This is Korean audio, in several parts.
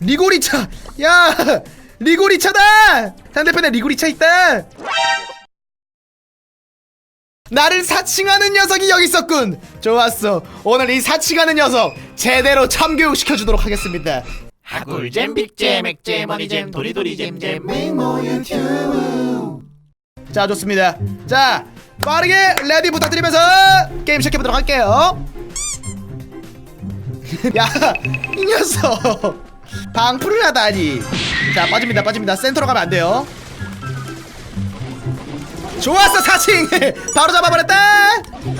리고리차! 야! 리고리차다! 상대편에 리고리차 있다! 나를 사칭하는 녀석이 여기 있었군! 좋았어. 오늘 이 사칭하는 녀석 제대로 참교육 시켜주도록 하겠습니다. 하굴잼 빅잼 액잼 허니잼 도리도리잼잼. 자 좋습니다. 자 빠르게 레디 부탁드리면서 게임 시작해보도록 할게요. 야 이 녀석 방풀을 하다니. 자 빠집니다 빠집니다. 센터로 가면 안 돼요. 좋았어 사칭! 바로 잡아버렸다!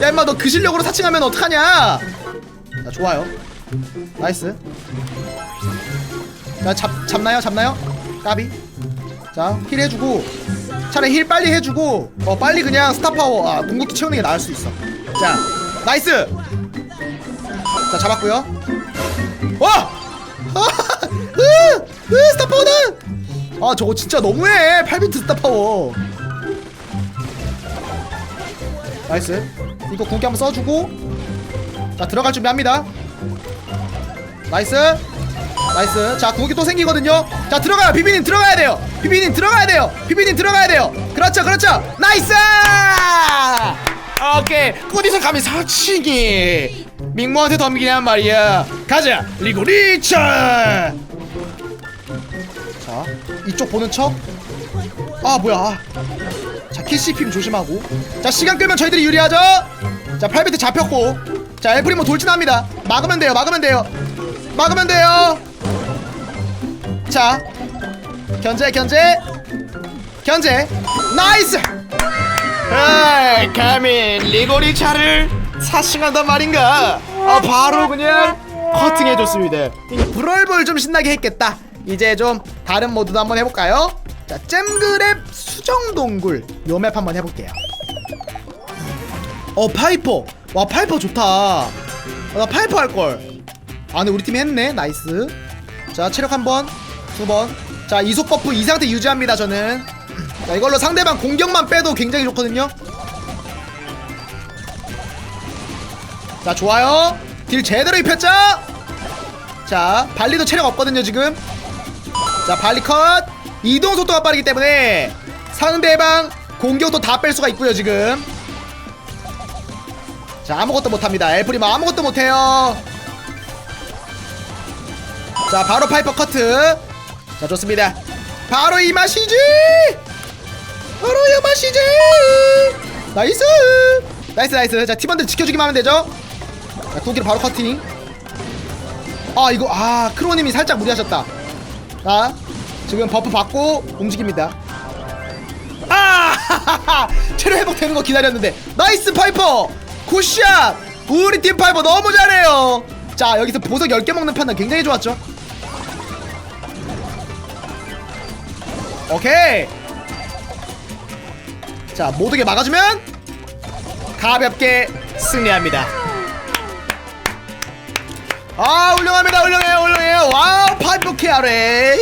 야 임마 너 그 실력으로 사칭하면 어떡하냐? 자 좋아요. 나이스. 자 잡, 잡나요 잡나요? 까비. 자 힐 해주고 차라리 힐 빨리 해주고 어 빨리 그냥 스타파워 아 궁극기 채우는 게 나을 수 있어. 자 나이스! 자 잡았고요. 와 으, 으, 스타파워다! 아 저거 진짜 너무해. 8비트 스타파워. 나이스. 이거 궁극기 한번 써주고. 자 들어갈 준비합니다. 나이스. 나이스. 자 궁극기 또 생기거든요. 자 들어가요. 비비님 들어가야 돼요. 비비님 들어가야 돼요. 비비님 들어가야 돼요. 그렇죠 그렇죠. 나이스 오케이. 어디서 감히 사칭이? 민모한테 덤비냐 말이야. 가자. 리고리차 자 이쪽 보는 척아 뭐야. 자 키시핌 조심하고. 자 시간 끌면 저희들이 유리하죠? 자 8비트 잡혔고. 자 엘프리모 돌진합니다. 막으면 돼요 막으면 돼요. 막으면 돼요. 자 견제 견제. 견제. 나이스 에이 감히 리고리 차를 사칭한단 말인가? 아 바로 그냥 커팅해줬습니다. 브롤볼 좀 신나게 했겠다. 이제 좀 다른 모드도 한번 해볼까요? 자 잼그랩 수정동굴. 요 맵 한번 해볼게요. 어 파이퍼. 와 파이퍼 좋다. 아, 나 파이퍼 할 걸. 아 근데 우리 팀이 했네. 나이스. 자 체력 한 번 두 번 자 이속 버프 이 상태 유지합니다 저는 자 이걸로 상대방 공격만 빼도 굉장히 좋거든요. 자 좋아요. 딜 제대로 입혔죠? 자 발리도 체력 없거든요 지금. 자 발리 컷. 이동 속도가 빠르기 때문에 상대방 공격도 다 뺄 수가 있고요 지금. 자 아무것도 못합니다. 엘프리마 아무것도 못해요. 자 바로 파이퍼 커트. 자 좋습니다. 바로 이 맛이지 맛이지. 나이스. 나이스 나이스. 자 팀원들 지켜주기만 하면 되죠? 자 두기로 바로 커팅 아 이거 아 크로님이 살짝 무리하셨다. 자 지금 버프 받고 움직입니다. 아 체력 회복되는 거 기다렸는데. 나이스 파이퍼. 굿샷. 우리 팀 파이퍼 너무 잘해요. 자 여기서 보석 10개 먹는 판단 굉장히 좋았죠? 오케이 자 모두게 막아주면 가볍게 승리합니다. 아 훌륭합니다 훌륭해요 훌륭해요 와우 파이프 캐리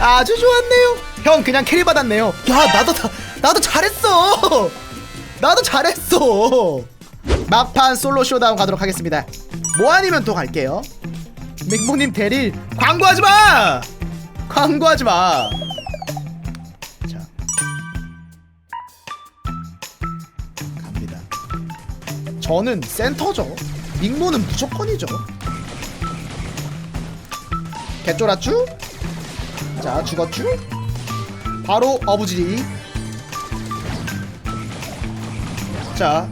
아주 좋았네요. 형 그냥 캐리 받았네요. 야 나도 다, 나도 잘했어. 나도 잘했어. 막판 솔로 쇼다운 가도록 하겠습니다. 뭐 아니면 또 갈게요. 맥모님 대릴 광고하지마! 광고하지마 저는 센터죠. 닉모는 무조건이죠. 개쫄았쥬? 자 죽었쥬? 바로 어부지리. 자.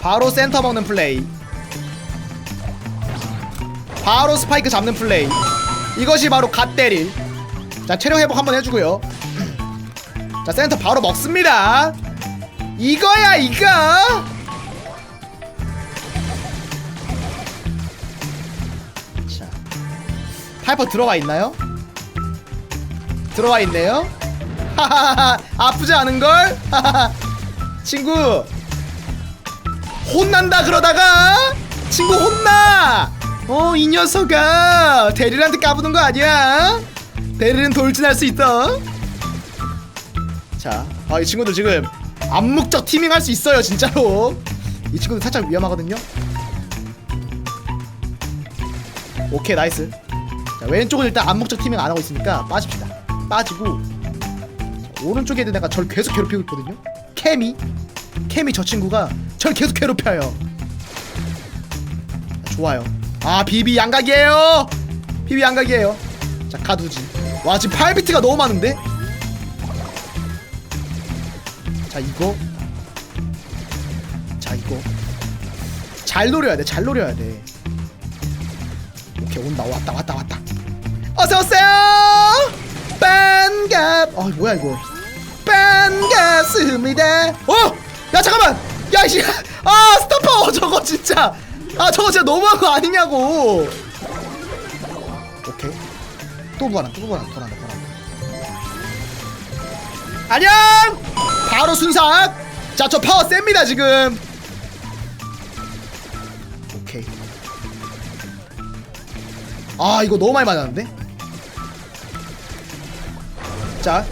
바로 센터 먹는 플레이. 바로 스파이크 잡는 플레이. 이것이 바로 갓때릴. 자 체력 회복 한번 해주고요. 자 센터 바로 먹습니다 이거야 이거? 자 파이퍼 들어와 있나요? 들어와 있네요? 하하하 아프지 않은걸? 하하하. 친구 혼난다 그러다가 친구 혼나! 어 이 녀석아 대리한테 까부는 거 아니야? 대리는 돌진할 수 있어. 자아 이 친구들 지금 암묵적 티밍 할 수 있어요 진짜로. 이 친구들 살짝 위험하거든요. 오케이 나이스. 자 왼쪽은 일단 암묵적 팀밍 안 하고 있으니까 빠집시다. 빠지고 자, 오른쪽에 있는 애가 절 계속 괴롭히고 있거든요. 케미. 케미 저 친구가 절 계속 괴롭혀요. 자, 좋아요. 아 비비 양각이에요. 비비 양각이에요. 자 가두지. 와 지금 8비트가 너무 많은데 자 이거. 자 이거. 잘 노려야 돼 잘 노려야 돼. 오케이 온다 왔다 왔다 왔다. 어서 오세요! 반갑 아 뭐야 이거. 반갑습니다. 어 야 잠깐만! 야이씨 아 스타파워 저거 진짜. 아 저거 진짜 너무한 거 아니냐고. 오케이. 또 부활한 또 부활한 부활한 부활한 안녕 바로 순삭. 자 저 파워 셉니다 지금. 오케이. 아 이거 너무 많이 맞았는데? 자.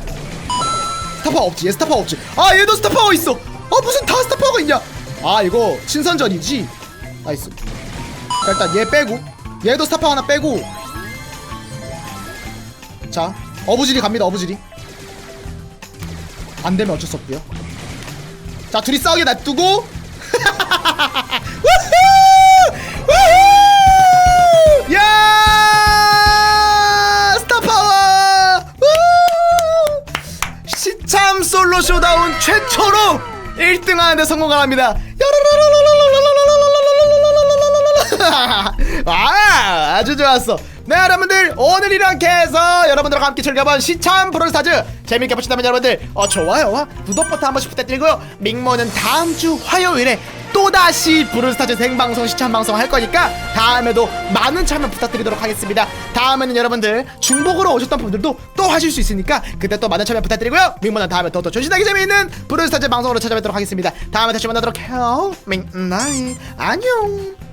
스타파워 없지. 얘 스타파워 없지. 아 얘도 스타파워 있어. 아 무슨 다 스타파워가 있냐? 아 이거 친선전이지? 나이스. 자 일단 얘 빼고. 얘도 스타파워 하나 빼고. 자 어부지리 갑니다 어부지리 안 되면 어쩔 수 없고요 자 둘이 싸우게 놔두고 우후! 우후! 야 스타파워 우후! 시참 솔로 쇼다운 최초로 1등 하는데 성공을 합니다 아 아주 좋았어 네 여러분들 오늘 이렇게 해서 여러분들과 함께 즐겨본 시참 브롤스타즈 재밌게 보셨다면 여러분들 어 좋아요와 구독 버튼 한 번씩 부탁드리고요 밍모는 다음 주 화요일에 또다시 브롤스타즈 생방송 시참 방송 할 거니까 다음에도 많은 참여 부탁드리도록 하겠습니다. 다음에는 여러분들 중복으로 오셨던 분들도 또 하실 수 있으니까 그때 또 많은 참여 부탁드리고요. 밍모는 다음에 더더 조신하게 재미있는 브롤스타즈 방송으로 찾아뵙도록 하겠습니다. 다음에 다시 만나도록 해요. 밍나이 안녕